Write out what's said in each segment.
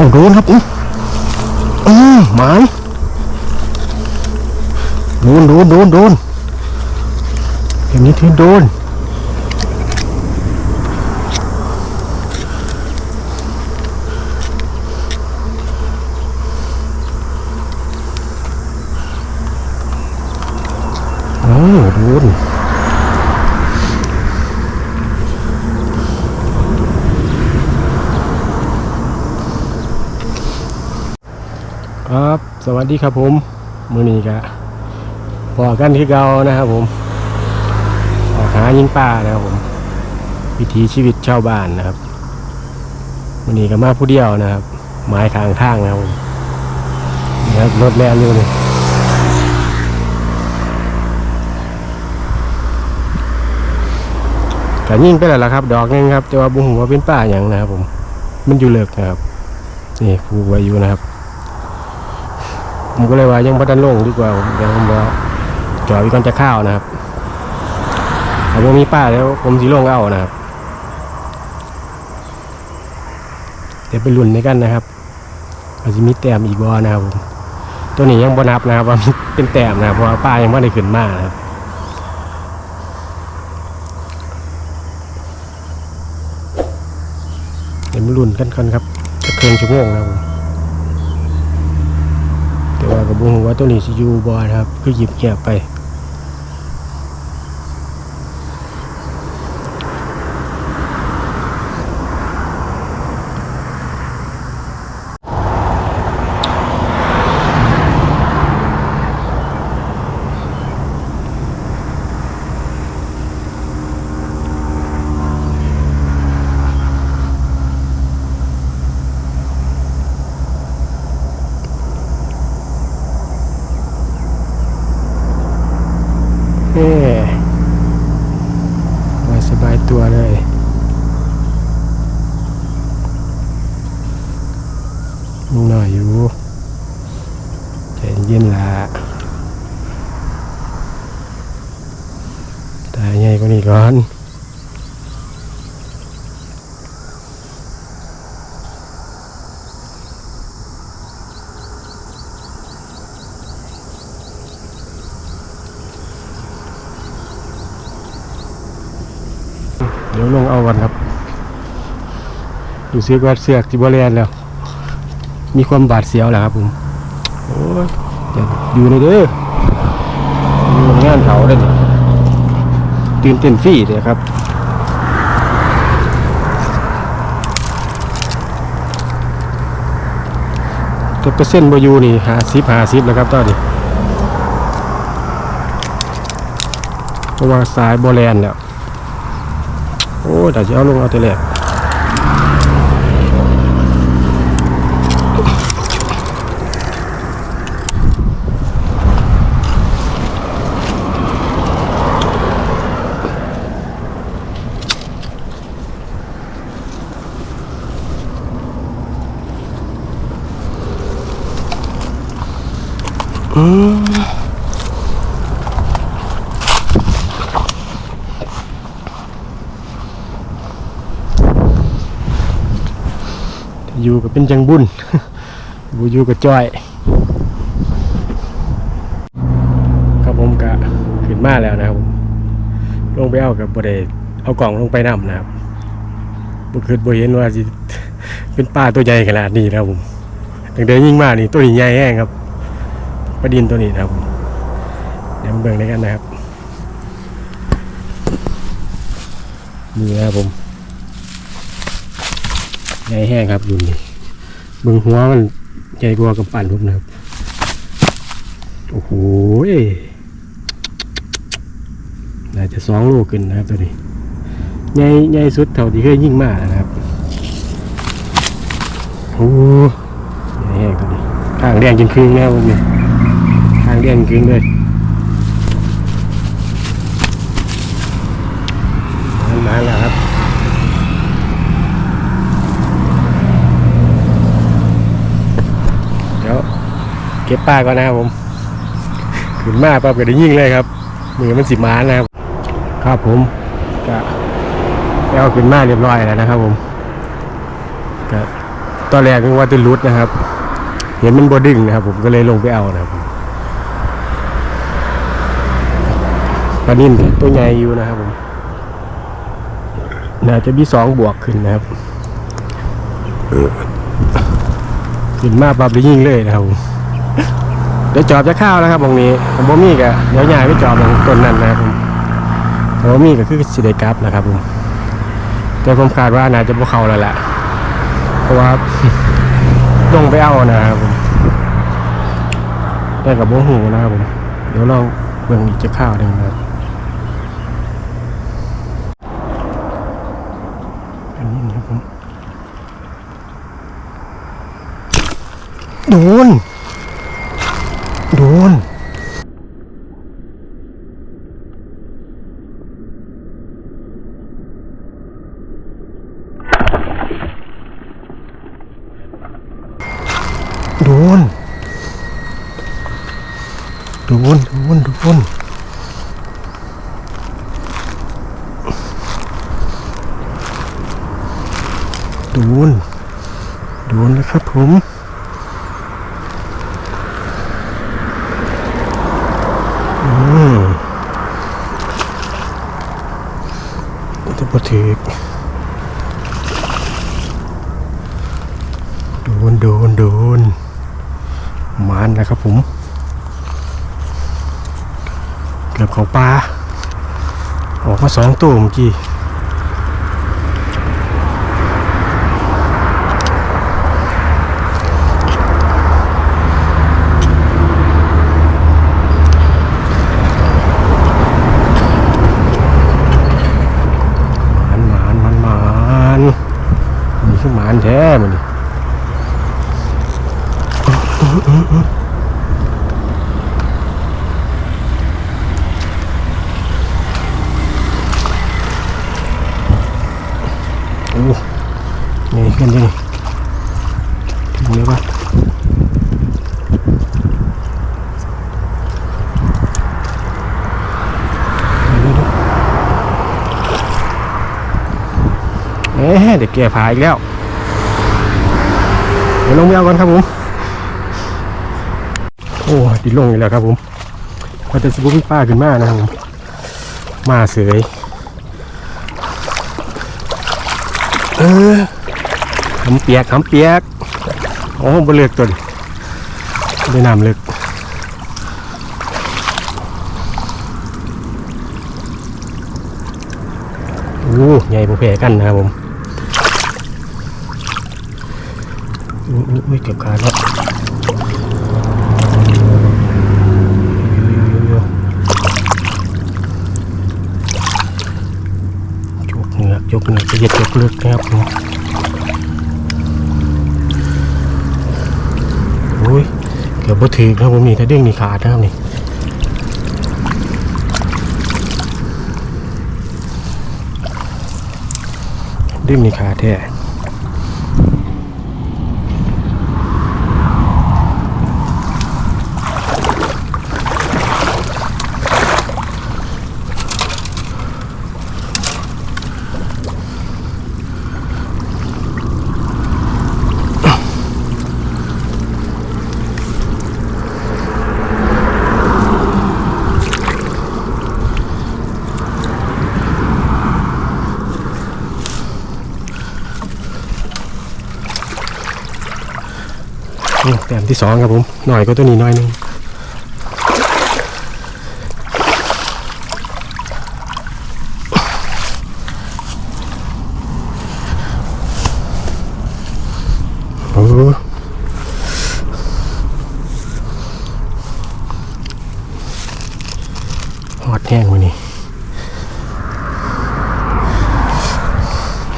เอาโดนครับอุ้ยอืมหมายโดนโดนโดนโดนอย่างนี้ถือโดนโอ้โดนครับ ส วัสดีครับผมมือนี้กะพอกันคือเก่านะครับผมออกหายิงป่านะครับผมวิถีชีวิตชาวบ้านนะครับมือนี้ก็มาผู้เดียวนะครับไม้ทางทางนะครับผมนี่ครับรถแล่นอยู่นี่ก็ยิ่งไปแล้วล่ะครับ ดอกนึงครับแต่ว่าบุหัวาเป็นป่าอย่างนะครับผมมันอยู่เลิกนะครับนี่ผูกไว้อยู่นะครับ ผมก็เลยว่ายังพัฒนลงดีกว่าผมเดี๋ยวผมว่าจอดไว้ก่อนจะข้าวนะครับถ้าผมมีป้าแล้วผมสีลงเอานะครับ เดี๋ยวไปลุ้นในกันนะครับอาจจะมีแต้มอีกบอนะครับผมตัวนี้ยังบนับนะครับว่ามันเป็นแต้มนะเพราะว่าป้ายังไม่ได้ขึ้นมานะครับเดี๋ยวมาลุ้นกันกันครับจะเครื่องชั่วโมงนะครับ ว่ากับบุงว่าตัวนี้สิอยู่บอนะครับ คือหยิบแกะไป เอ้มาสบายตัวเลยยังหน่อยอยู่ใจ เย็นละตายใหญ่กว่านี้ก่อนเดี๋ยวลงเอาก่อนครับดูซื้อกว่าเสือกจิบเลียนแล้ว มีความบาดเสียวแหละครับผม โอ้ย อย่าอยู่ในเด้ออยู่ในงานเขาเด้อนี่ตื่นเต้นฟรี่เลยครับตัวเปอร์เซ็นต์บอยูนี่หาซิบหาซิบแล้วครับตอนนี้เพราะว่าสายบอแลนแล้ว โอ้แต่จะเอาลงเอาแต่แรก อยู่กับเป็นจังบุญบูอยู่กับจ้อยครับผมกะขึ้นมาแล้วนะครับลงไปเอากับบไดเอากล่องลงไปนำนะครับบุคือบ่เห็นว่าเป็นปลาตัวใหญ่ขนาดนี้นะครับผมตั้งแต่ยิ่งมากนี่ตัวใหญ่แห้งครับ ปลาดินตัวนี้นะครับเดี๋ยวมาเบิ่งด้วยกันนะครับนี่นะครับผมใหญ่แห้งครับดูนี่เบิ่งหัวมันใหญ่กว่ากับปั่นผมนะครับโอ้โหน่าจะสองโลขึ้นนะครับตัวนี้ใหญ่ใหญ่สุดเท่าที่เคยยิ่งมากนะครับโอ้ใหญ่แห้งตัวนี้ข้างแดงจนครึ่งแล้วผมเนี่ยข้างแดงจนครึ่งเลยมาแล้วครับเดี๋ยวเก็บป้าก่อนนะครับผมขึ้นมาปั๊บก็ได้ยิ่งเลยครับมือมันสิมานะครับ ครับผมก็แล้วขึ้นมาเรียบร้อยแล้วนะครับ ผมก็ตอนแรกนึกว่าจะรุดนะครับ เห็นมันบดึงนะครับ ผมก็เลยลงไปเอานะครับ ลานิ่นตัวใหญ่อยู่นะครับผมน่าจะมีสองบวกขึ้นนะครับขึ้นมาปรับได้ยิ่งเลยนะครับผมเดี๋ยวจอบจะเข้าวนะครับตรงนี้ผมบ่มีกะเดี๋ยวย้ายไปจอบตรงต้นนั้นนะครับผมแต่บ่มีก็คือสิไดกับนะครับผมแต่ผมคาดว่าน่าจะพวกเขาแล้วแหละเพราะว่าลงไปเอานะครับผมแต่กับโบหูนะครับผมเดี๋ยวลองเบิ่งอีกจะข้าวหนึ่งนะครับอันนี้นะครับผม โดน โดน โดน โดน โดน โดนโดนโดนแล้วครับผม อืม จะปถือกโดนโดนโดนมานนะครับผม เกือบของปลาออกมาสองตัวเมื่อกี้ หมานหมานหมานหมานนี่คือหมานแท้มันนี่โอ้ นี่ขึ้นยังถึงเลยปะเดี๋ยวๆเอ๊ะเด็กแก่ผาอีกแล้ว เดี๋ยวลงไปเอากันครับผม โอ้ดิลงอีกแล้วครับผมพอจะสบุกป้าขึ้นมานะครับผม มาเสยเออำเปียกขำเปียกโอ้บเลือกตัวนี้ได้น้ำเลือกโอ้ใหญ่พอแพ้กันนะครับผมอุ้ยอุ้เก็บขาดแล้วจกเหงือกจกเหงือกจะเยียดจกเลือกนะครับ กือบบ่ถือครับผมนี่ถ้าเด้งนี่ขาดนะครับนี่เด้งนี่ขาดแท้ แต้มที่สองครับผม หน่อยก็ตัวนี้หน่อยหนึงโอ้หอดแห้งวันนี้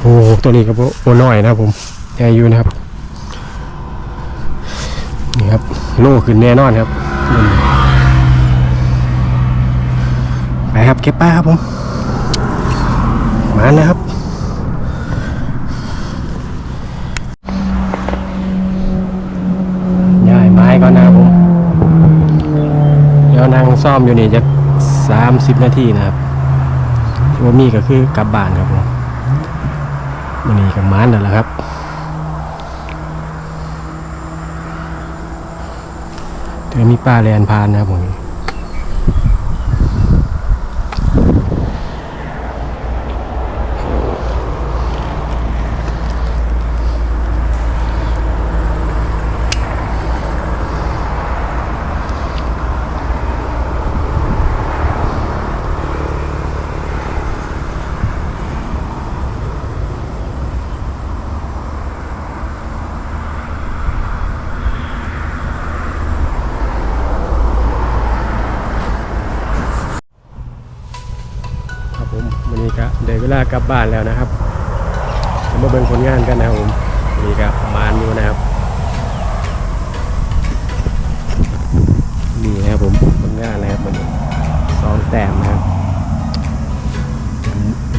โอ้ตัวนี้ก็บ่โอ้น้อยนะครับผมใหญ่อยู่นะครับ นี่ครับ โล่ขึ้นแน่นอนครับไปครับเก็บปลาครับผมมาแล้วครับย้ายไม้ก่อนนะครับผมเดี๋ยวนั่งซ่อมอยู่นี่จะสามสิบนาทีนะครับว่ามีก็คือกลับบ้านครับผมวันนี้กับมานนั่นแหละครับ มีป้าแลนพานนะครับผมวันนี้ก็ได้เวลากลับบ้านแล้วนะครับมาเบิ่งผลงานกันนะครับผมวันนี้ก็ประมาณอยู่นะครับนี่นะครับผมผลงานนะครับวันสองแต้มนะครับ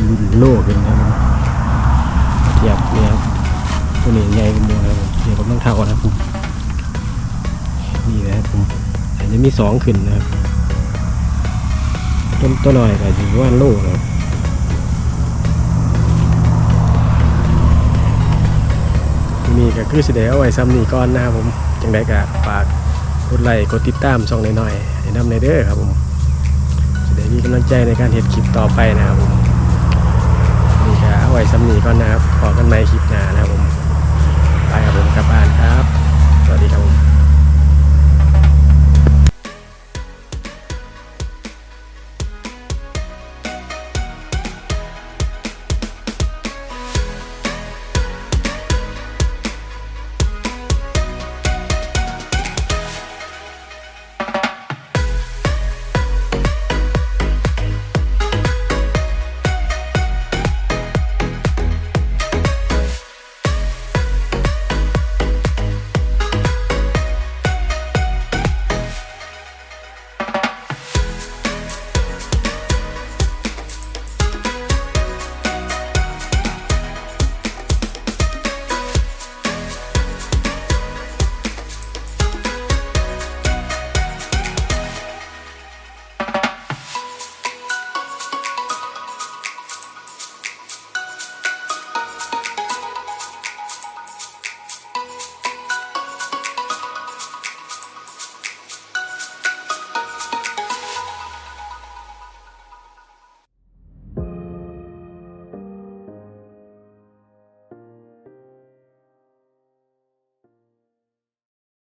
ลุ้นโลกกันนะครับเทียบเนี่ยครับตัวนี้ใหญ่กันหมดนะครับผมเทียบกับต้องเท่านะครับผมนี่นะครับผมอาจจะมีสองขึ้นนะครับต้นตัวหน่อยก็อยู่ว่าโลครับ คือสิเดเอาไว้ซ้ำนี่ก่อนนะครับผมจังไดก็ฝากกดไลค์กดติดตามช่องหน่อยๆให้นำในเด้อครับผมสิเดมีกำลังใจในการเห็ดคลิปต่อไปนะครับผมนี่ก็เอาไว้ซ้ำนี่ก่อนนะครับขอกันใหม่คลิปหน้านะครับ